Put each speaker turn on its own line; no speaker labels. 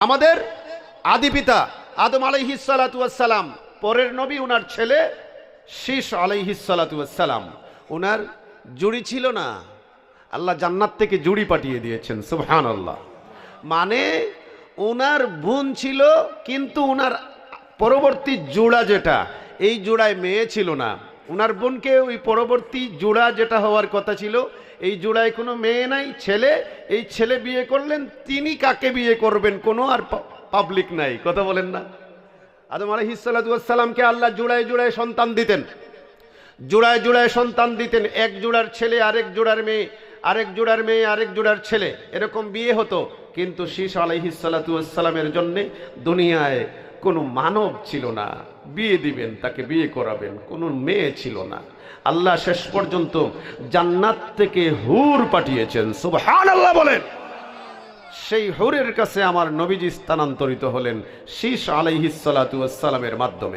আমাদের আদি পিতা আদম আলাইহিসালাম পরের নবী উনার ছেলে শীষ আলাইহিসালাম উনার জুড়ি ছিল না। আল্লাহ জান্নাত থেকে জুড়ি পাঠিয়ে দিয়েছেন সুবহান আল্লাহ মানে উনার বোন ছিল, কিন্তু উনার পরবর্তী জোড়া যেটা, এই জোড়ায় মেয়ে ছিল না। উনার বোনকে ওই পরবর্তী জোড়া যেটা হওয়ার কথা ছিল, এই জোড়ায় কোনো মেয়ে নাই, ছেলে, এই ছেলে বিয়ে করলেন, তিনি কাকে বিয়ে করবেন কোনো আর পাবলিক নাই, কথা বলেন না। আদম আলহিসাল্লামকে আল্লাহ জোড়ায় জোড়ায় সন্তান দিতেন। জোড়ায় জোড়ায় সন্তান দিতেন, এক জোড়ার ছেলে, আরেক জোড়ার মেয়ে, আরেক জোড়ার মেয়ে, আরেক জোড়ার ছেলে, এরকম বিয়ে হতো। কিন্তু শীষ আলাইহিসাল্লামের জন্যে দুনিয়ায় কোনো মানব ছিল না। বিয়ে দিবেন, তাকে বিয়ে করাবেন, কোনো মেয়ে ছিল না। আল্লাহ শেষ পর্যন্ত জান্নাত থেকে হুর পাঠিয়েছেন সুবহান আল্লাহ বলেন। সেই হুরের কাছে আমার নবীজি স্থানান্তরিত হলেন শীষ আলাইহিসালামের মাধ্যমে।